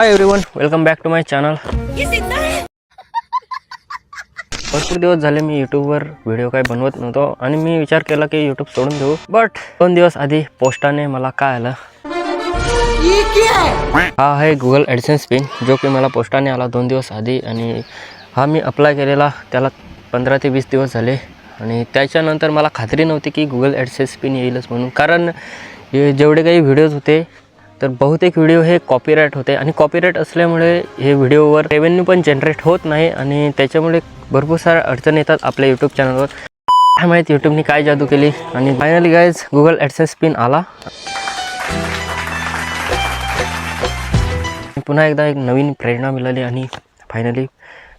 Hi everyone welcome back to my channel भरपूर दिवस झाले मी यूट्यूबवर व्हिडिओ काय बनवत नव्हतो आणि मी विचार केला की यूट्यूब सोडून देऊ. बट दोन दिवस आधी पोस्टाने मला काय आलं? हा? आहे गुगल ॲडसेन्स पिन जो की मला पोस्टाने आला दोन दिवस आधी आणि हा मी अप्लाय केलेला त्याला पंधरा ते वीस दिवस झाले. आणि त्याच्यानंतर मला खात्री नव्हती की गुगल ॲडसेन्स पिन येईलच म्हणून. कारण जेवढे काही व्हिडिओज होते तर बहुतेक व्हिडिओ हे कॉपीराईट होते आणि कॉपीराईट असल्यामुळे हे व्हिडिओवर रेव्हेन्यू पण जनरेट होत नाही आणि त्याच्यामुळे भरपूर साऱ्या अडचणी येतात आपल्या यूट्यूब चॅनलवर काय माहीत यूट्यूबनी काय जादू केली? आणि finally guys Google AdSense pin आला. पुन्हा एकदा एक नवीन प्रेरणा मिळाली आणि फायनली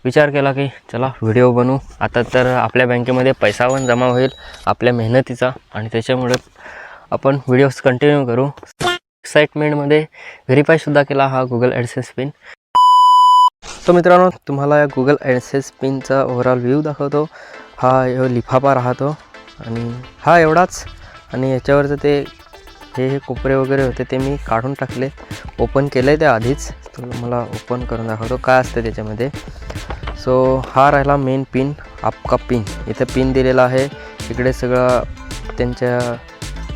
विचार केला की चला व्हिडिओ बनवू आता तर आपल्या बँकेमध्ये पैसा पण जमा होईल आपल्या मेहनतीचा. आणि त्याच्यामुळे आपण व्हिडिओज कंटिन्यू करू. एक्साइटमेंटमध्ये व्हेरीफायसुद्धा केला हा गुगल ॲडसेन्स पिन तो मित्रांनो तुम्हाला या गुगल ॲडसेन्स पिनचा ओव्हरऑल व्ह्यू दाखवतो. हा लिफाफा राहतो आणि हा एवढाच. आणि याच्यावरचं ते हे हे कोपरे वगैरे होते ते मी काढून टाकले. ओपन केलं आहे ते आधीच. तर मला ओपन करून दाखवतो काय असतं त्याच्यामध्ये. सो हा राहिला मेन पिन आपका पिन इथं पिन दिलेला आहे. इकडे सगळं त्यांच्या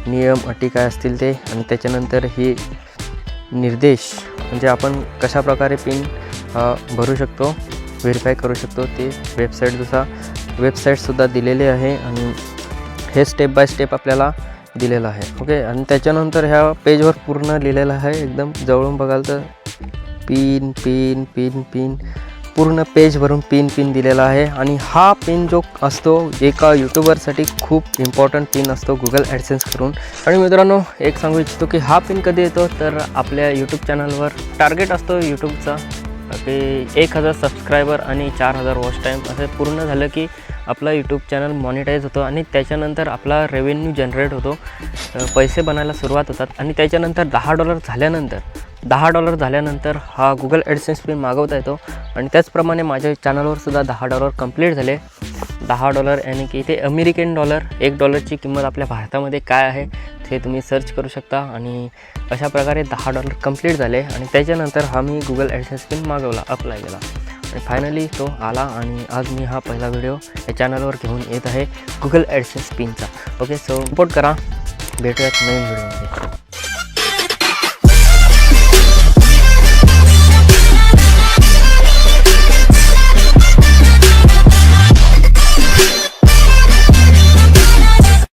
नियम अटी काय असतील ते आणि त्याच्यानंतर ही निर्देश म्हणजे आपण कशाप्रकारे पिन भरू शकतो व्हेरीफाय करू शकतो ते वेबसाईटचा वेबसाईटसुद्धा दिलेली आहे आणि हे स्टेप बाय स्टेप आपल्याला दिलेलं आहे. ओके आणि त्याच्यानंतर ह्या पेजवर पूर्ण लिहिलेलं आहे एकदम जवळून बघाल तर पिन पिन पिन पिन पूर्ण पेज भरून पिन पिन दिलेला आहे. आणि हा पिन जो असतो एका यूट्यूबरसाठी खूप इम्पॉर्टंट पिन असतो गुगल ॲडसेन्स करून. आणि मित्रांनो एक सांगू इच्छितो की हा पिन कधी येतो? तर आपल्या यूट्यूब चॅनलवर टार्गेट असतो यूट्यूबचा की एक हजार सबस्क्रायबर आणि चार हजार वॉच टाईम असं पूर्ण झालं की आपला यूट्यूब चॅनल मॉनिटाईज होतो आणि त्याच्यानंतर आपला रेव्हेन्यू जनरेट होतो. पैसे बनायला सुरुवात होतात. आणि त्याच्यानंतर दहा डॉलर झाल्यानंतर दहा डॉलर झाल्यानंतर हा गुगल ॲडसेन्स पिन मागवता येतो. आणि त्याचप्रमाणे माझ्या चॅनलवर सुद्धा दहा डॉलर कंप्लीट झाले. दहा डॉलर यानी की इथे अमेरिकन डॉलर एक डॉलरची किंमत आपल्या भारतामध्ये काय आहे ते तुम्ही सर्च करू शकता. आणि अशा प्रकारे दहा डॉलर कंप्लीट झाले आणि त्याच्यानंतर हा मी गुगल ॲडसेन्स पिन मागवला अप्लाय केला. आणि फायनली तो आला आणि आज मी हा पहिला व्हिडिओ या चॅनलवर घेऊन येत आहे गुगल ॲडसेन्स पिनचा. ओके सो सपोर्ट करा. भेटूयात नवीन व्हिडिओमध्ये